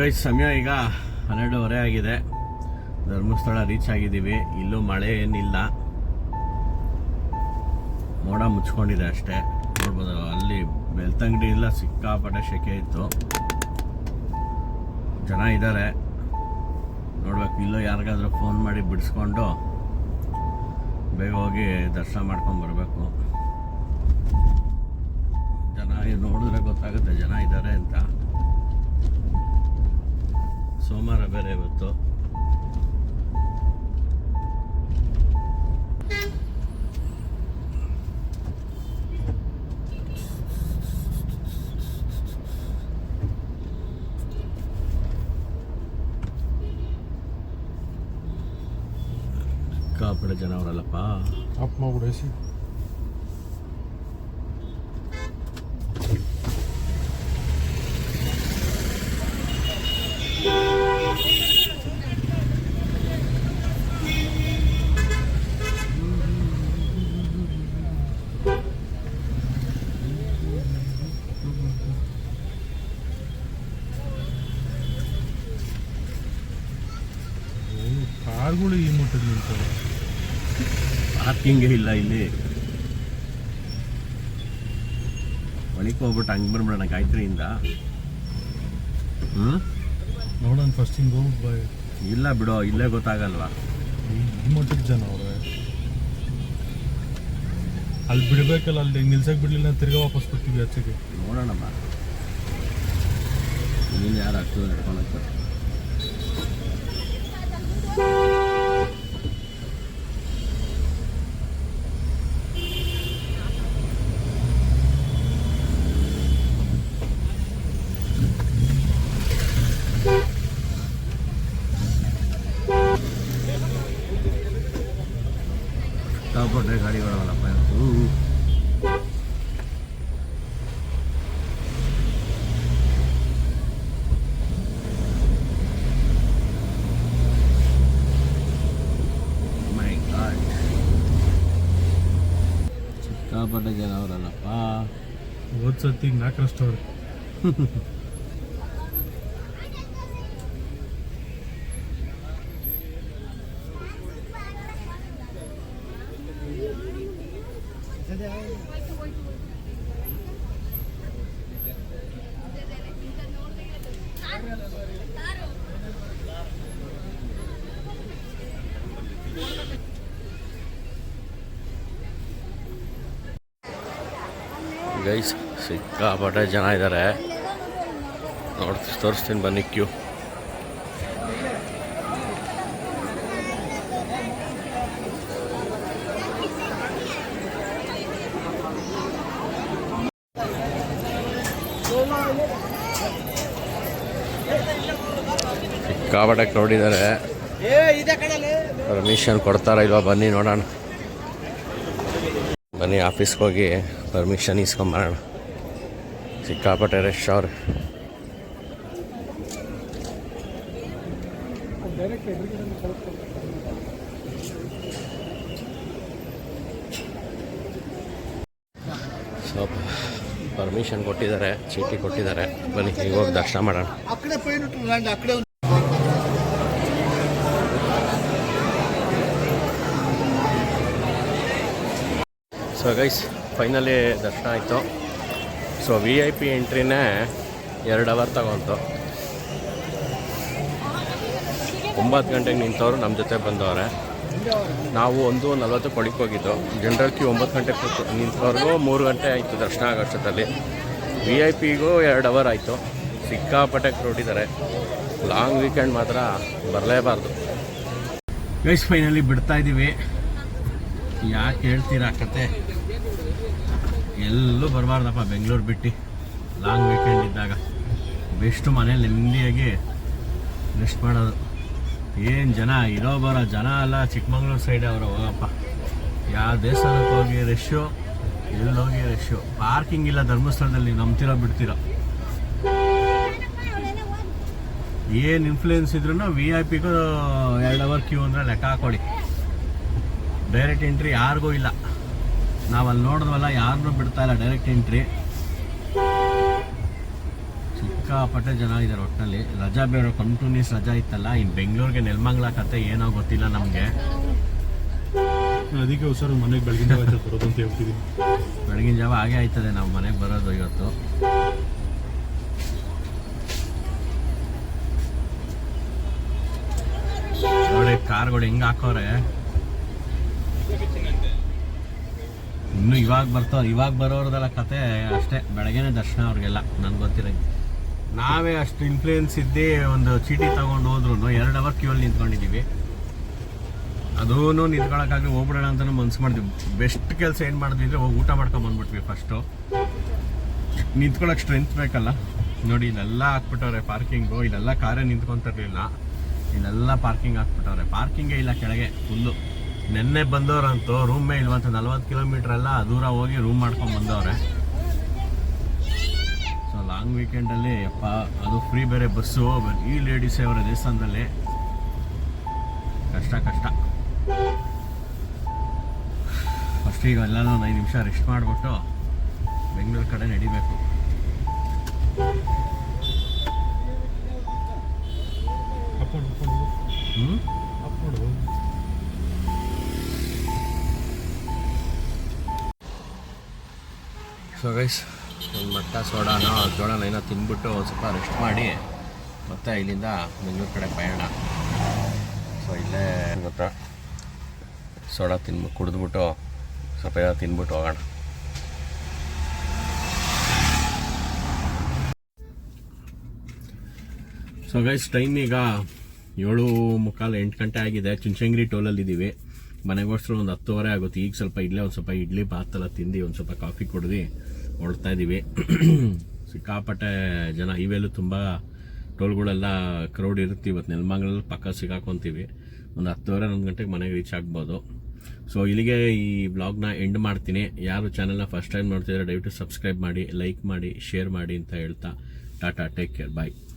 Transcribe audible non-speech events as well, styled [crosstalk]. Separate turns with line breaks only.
Guys ಸಮಯ ಈಗ ಹನ್ನೆರಡೂವರೆ ಆಗಿದೆ. ಧರ್ಮಸ್ಥಳ ರೀಚ್ ಆಗಿದ್ದೀವಿ. ಇಲ್ಲೂ ಮಳೆ ಏನಿಲ್ಲ. ಮೋಡ ಮುಚ್ಕೊಂಡಿದೆ ಅಷ್ಟೇ. ನೋಡ್ಬೋದು, ಅಲ್ಲಿ ಬೆಳ್ತಂಗಡಿ ಇಲ್ಲ ಸಿಕ್ಕಾಪಟ್ಟೆ ಶೆಕೆ ಇತ್ತು. ಜನ ಇದ್ದಾರೆ. ನೋಡ್ಬೇಕು, ಇಲ್ಲೂ ಯಾರಿಗಾದ್ರೂ ಫೋನ್ ಮಾಡಿ ಬಿಡಿಸ್ಕೊಂಡು ಬೇಗ ಹೋಗಿ ದರ್ಶನ ಮಾಡ್ಕೊಂಡು ಬರಬೇಕು. ಜನ ನೋಡಿದ್ರೆ ಗೊತ್ತಾಗುತ್ತೆ, ಜನ ಇದ್ದಾರೆ ಅಂತ. ಸೋಮವಾರ ಬೇರೆ ಇವತ್ತು ಸಿಕ್ಕಾಪಟ್ಟೆ ಜನ ಅವರಲ್ಲಪ್ಪ
ಆಫ್ ಮಾಡ್ಬಿಡು ಸಿ ಕಾರ್ಗಳು ಈ ಮಟ್ಟದಲ್ಲಿ ನಿಲ್ತವೆ
ಪಾರ್ಕಿಂಗೇ ಇಲ್ಲ ಇಲ್ಲಿ. ಒಳಕ್ಕೆ ಹೋಗ್ಬಿಟ್ಟು ಹಂಗೆ ಬಂದ್ಬಿಡೋಣ ಗಾಯತ್ರಿಯಿಂದ. ಹ್ಞೂ
ನೋಡೋಣ ಫಸ್ಟ್ ಹಿಂಗೆ ಹೋಗಿ
ಇಲ್ಲ ಬಿಡೋ ಇಲ್ಲೇ ಗೊತ್ತಾಗಲ್ವಾ?
ಈ ಮಟ್ಟದ ಜನ ಅವ್ರೆ. ಅಲ್ಲಿ ಬಿಡ್ಬೇಕಲ್ಲ ಅಲ್ಲಿ ನಿಲ್ಸಕ್ಕೆ ಬಿಡಲಿಲ್ಲ ತಿರ್ಗಾ ವಾಪಸ್ ಬರ್ತೀವಿ ಆಚೆಗೆ.
ನೋಡೋಣಮ್ಮ. ನೀನು ಯಾರು ಅಷ್ಟು ನಡ್ಕೊಳಕ್ಕೆ ಸಿಕ್ಕಾಪಟ್ಟೆ ಗಾಡಿಗಳವಲ್ಲಪ್ಪ ಇವತ್ತು ಮೈ ಗಾಡ್ ಸಿಕ್ಕಾಪಟ್ಟೆ ಜನ ಅವರಲ್ಲಪ್ಪ
ಹೋದ್ ಸತಿ ನಾಲ್ಕರಷ್ಟು ಅವ್ರೆ. [laughs]
ಗೈಸ್ ಸಿಕ್ಕಾಪಟ್ಟೆ ಜನ ಇದ್ದಾರೆ ನೋಡ್ ತೋರಿಸ್ತೀನಿ ಬನ್ನಿ ಕ್ಯೂ ಸಿಕ್ಕಾಪಟ್ಟೆ ಕ್ರೌಡ್ ಇದ್ದಾರೆ ಪರ್ಮಿಷನ್ ಕೊಡ್ತಾರ ಇಲ್ವಾ? ಬನ್ನಿ ನೋಡೋಣ. ಬನ್ನಿ ಆಫೀಸ್ಗೆ ಹೋಗಿ ಪರ್ಮಿಷನ್ ಇಸ್ಕೊಂಬರೋಣ. ಸಿಕ್ಕಾಪಟ್ಟೆ ರಶ್ ಅವ್ರ. ಸೊ ಪರ್ಮಿಷನ್ ಕೊಟ್ಟಿದ್ದಾರೆ ಚೀಟಿ ಕೊಟ್ಟಿದ್ದಾರೆ. ಬನ್ನಿ ಈಗ ಹೋಗಿ ದರ್ಶನ ಮಾಡೋಣ. ಸೊ ಗೈಸ್ ಫೈನಲಿ ದರ್ಶನ ಆಯಿತು. ಸೊ ವಿ ಐ ಪಿ ಎಂಟ್ರಿನೇ ಎರಡು ಅವರ್ ತಗೊಂತು ಒಂಬತ್ತು ಗಂಟೆಗೆ ನಿಂತವರು ನಮ್ಮ ಜೊತೆ ಬಂದವ್ರೆ. ನಾವು ಒಂದು ನಲ್ವತ್ತು ಕೊಡಿಗೆ ಹೋಗಿದ್ದು. ಜನರಲ್ ಕ್ಯೂ ಒಂಬತ್ತು ಗಂಟೆಗೆ ನಿಂತವ್ರಿಗೂ ಮೂರು ಗಂಟೆ ಆಯಿತು ದರ್ಶನ ಆಗೋ ಅಷ್ಟೊತ್ತಲ್ಲಿ ವಿ ಐ ಪಿಗೂ ಎರಡು ಅವರ್ ಆಯಿತು. ಸಿಕ್ಕಾಪಟ್ಟೆ ಕೊಟ್ಟಿದ್ದಾರೆ ಲಾಂಗ್ ವೀಕೆಂಡ್ ಮಾತ್ರ ಬರಲೇಬಾರ್ದು. ಗೈಸ್ ಫೈನಲಿ ಬಿಡ್ತಾ ಇದ್ದೀವಿ ಯಾಕೆ ಹೇಳ್ತೀರಾ ಕತೆ? ಎಲ್ಲೂ ಬರಬಾರ್ದಪ್ಪ, ಬೆಂಗಳೂರು ಬಿಟ್ಟು. ಲಾಂಗ್ ವೀಕೆಂಡ್ ಇದ್ದಾಗ. ಬೆಸ್ಟ್ ಮನೇಲಿ ನೆಮ್ಮದಿಯಾಗಿ ರೆಸ್ಟ್ ಮಾಡೋದು. ಏನು ಜನ? ಇರೋ ಬರೋ ಜನ ಅಲ್ಲ, ಚಿಕ್ಕಮಂಗ್ಳೂರು ಸೈಡ್ ಅವರು, ಹೋಗಪ್ಪ. ಯಾವ ದೇವಸ್ಥಾನಕ್ಕೆ ಹೋಗಿ ರಶ್ಶು ಎಲ್ಲಿ ಹೋಗಿ ರಶ್ಶು ಪಾರ್ಕಿಂಗ್ ಇಲ್ಲ ಧರ್ಮಸ್ಥಳದಲ್ಲಿ ನಂಬ್ತಿರೋ ಬಿಡ್ತಿರೋ? ಏನು ಇನ್ಫ್ಲೂಯೆನ್ಸ್ ಇದ್ರೂ ವಿ ಐ ಪಿಗೂ ಎರಡು ಅವರ್ ಕ್ಯೂ ಅಂದರೆ ಲೆಕ್ಕ ಹಾಕೊಳ್ಳಿ. ಡೈರೆಕ್ಟ್ ಎಂಟ್ರಿ ಯಾರಿಗೂ ಇಲ್ಲ. ನಾವು ಅಲ್ಲಿ ನೋಡಿದ್ವಲ್ಲ ಯಾರನ್ನೂ ಬಿಡ್ತಾ ಇಲ್ಲ ಡೈರೆಕ್ಟ್ ಎಂಟ್ರಿ ಸಿಕ್ಕಾಪಟ್ಟೆ ಜನ ಇದ್ದಾರೆ ಒಟ್ಟಿನಲ್ಲಿ ರಜಾ ಬೇರೆ ಕಂಟಿನ್ಯೂಸ್ ರಜಾ ಇತ್ತಲ್ಲ ಇನ್ನು ಬೆಂಗಳೂರಿಗೆ ನೆಲಮಂಗ್ಲ ಕತೆ ಏನೋ ಗೊತ್ತಿಲ್ಲ ನಮಗೆ.
ಅದಕ್ಕೆ ಹುಷಾರು ಮನೆಗೆ ಬೆಳಗಿನ ಜಾವ ಬರೋದು ಅಂತ ಹೇಳ್ತಿದ್ದೀನಿ
ಬೆಳಗಿನ ಜಾವ ಹಾಗೆ ಆಯ್ತದೆ ನಾವು ಮನೆಗೆ ಬರೋದು ಇವತ್ತು. ನೋಡಿ ಕಾರ್ಗಳು ಹೆಂಗ್ ಹಾಕೋರೆ. ಇನ್ನು ಇವಾಗ ಬರ್ತಾವ ಇವಾಗ ಬರೋರ್ದೆಲ್ಲ ಕತೆ ಅಷ್ಟೇ. ಬೆಳಗ್ಗೆನೆ ದರ್ಶನ ಅವ್ರಿಗೆಲ್ಲ, ನನ್ಗೆ ಗೊತ್ತಿರಂಗೆ ನಾವೇ ಅಷ್ಟು ಇನ್ಫ್ಲೂಯೆನ್ಸ್ ಇದ್ದು ಒಂದು ಚೀಟಿ ತಗೊಂಡು ಹೋದ್ರು ಎರಡು ಅವರ್ ಕ್ಯೂ ಅಲ್ಲಿ ನಿಂತ್ಕೊಂಡಿದ್ದೀವಿ ಅದೂ ನಿಂತ್ಕೊಳಕ್ಕಾಗಲಿ ಹೋಗ್ಬಿಡೋಣ ಅಂತ ಮನ್ಸು ಮಾಡಿದ್ವಿ. ಬೆಸ್ಟ್ ಕೆಲಸ ಏನು ಮಾಡಿದ್ವಿ ಅಂದರೆ ಹೋಗಿ ಊಟ ಮಾಡ್ಕೊಂಡು ಬಂದ್ಬಿಟ್ವಿ ಫಸ್ಟು ನಿಂತ್ಕೊಳಕ್ಕೆ ಸ್ಟ್ರೆಂತ್ ಬೇಕಲ್ಲ. ನೋಡಿ, ಇಲ್ಲೆಲ್ಲ ಹಾಕ್ಬಿಟ್ಟವ್ರೆ ಪಾರ್ಕಿಂಗು ಇಲ್ಲೆಲ್ಲ ಕಾರೇ ನಿಂತ್ಕೊತಿರಲಿಲ್ಲ ಇಲ್ಲೆಲ್ಲ ಪಾರ್ಕಿಂಗ್ ಹಾಕ್ಬಿಟ್ಟವ್ರೆ. ಪಾರ್ಕಿಂಗೇ ಇಲ್ಲ ಕೆಳಗೆ ಫುಲ್ಲು ನೆನ್ನೆ ರೂಮ್ ರೂಮೇ ಇಲ್ವಂತ ನಲ್ವತ್ತು ಕಿಲೋಮೀಟ್ರ್ ಎಲ್ಲ ದೂರ ಹೋಗಿ ರೂಮ್ ಮಾಡ್ಕೊಂಡು ಬಂದವ್ರೆ. ಸೊ ಲಾಂಗ್ ವೀಕೆಂಡಲ್ಲಿ ಅಪ್ಪ ಅದು ಫ್ರೀ ಬೇರೆ ಬಸ್ಸು ಈ ಲೇಡೀಸ್ ಅವರ ದೇವಸ್ಥಾನದಲ್ಲಿ ಕಷ್ಟ ಕಷ್ಟ. ಫಸ್ಟ್ ಈಗ ಎಲ್ಲನೂ ಒಂದು ಐದು ನಿಮಿಷ ರೆಸ್ಟ್ ಮಾಡಿಬಿಟ್ಟು ಬೆಂಗಳೂರು ಕಡೆ ನಡಿಬೇಕು. ಹ್ಞೂ ಸೊ ಗೈಸ್ ಒಂದು ಮಟ್ಟ ಸೋಡಾನ ಜೋಳನ ಏನೋ ತಿಂದ್ಬಿಟ್ಟು ಒಂದು ಸ್ವಲ್ಪ ರೆಸ್ಟ್ ಮಾಡಿ, ಮತ್ತೆ ಇಲ್ಲಿಂದ ಬೆಂಗಳೂರು ಕಡೆ ಪಯಣ ಸೊ ಇಲ್ಲೇ ಗೊತ್ತಾ ಸೋಡಾ ತಿನ್ಬಿಟ್ಟು ಕುಡಿದ್ಬಿಟ್ಟು ಸ್ವಲ್ಪ ಏನೋ ತಿಂದ್ಬಿಟ್ಟು ಹೋಗೋಣ. ಸೊ ಗೈಸ್ ಟೈಮ್ ಈಗ ಏಳು ಮುಕ್ಕಾಲು ಎಂಟು ಗಂಟೆ ಆಗಿದೆ. ಚುಂಚಂಗಿರಿ ಟೋಲಲ್ಲಿ ಇದ್ದೀವಿ ಮನೆಗೋಸ್ಕರ ಒಂದು ಹತ್ತುವರೆ ಆಗುತ್ತೆ. ಈಗ ಸ್ವಲ್ಪ ಇಡ್ಲಿ, ಒಂದು ಸ್ವಲ್ಪ ಇಡ್ಲಿ, ಭಾತೆಲ್ಲ ತಿಂದು, ಒಂದು ಸ್ವಲ್ಪ ಕಾಫಿ ಕುಡ್ದು ಹೊಡ್ತಾ ಇದ್ದೀವಿ ಸಿಕ್ಕಾಪಟ್ಟೆ ಜನ, ಇವೆಲ್ಲೂ ತುಂಬ ಟೋಲ್ಗಳೆಲ್ಲ ಕ್ರೌಡ್ ಇರುತ್ತೆ ಇವತ್ತು ನೆಲಮಂಗಲಲ್ಲಿ ಪಕ್ಕ ಸಿಗಾಕೊತೀವಿ. ಒಂದು ಹತ್ತುವರೆ ಒಂದು ಗಂಟೆಗೆ ಮನೆಗೆ ರೀಚ್ ಆಗ್ಬೋದು. ಸೊ ಇಲ್ಲಿಗೆ ಈ ಬ್ಲಾಗ್ನ ಎಂಡ್ ಮಾಡ್ತೀನಿ. ಯಾರು ಚಾನಲ್ನ ಫಸ್ಟ್ ಟೈಮ್ ನೋಡ್ತಿದ್ರೆ ದಯವಿಟ್ಟು ಸಬ್ಸ್ಕ್ರೈಬ್ ಮಾಡಿ ಲೈಕ್ ಮಾಡಿ ಶೇರ್ ಮಾಡಿ ಅಂತ ಹೇಳ್ತಾ ಟಾಟಾ ಟೇಕ್ ಕೇರ್ ಬಾಯ್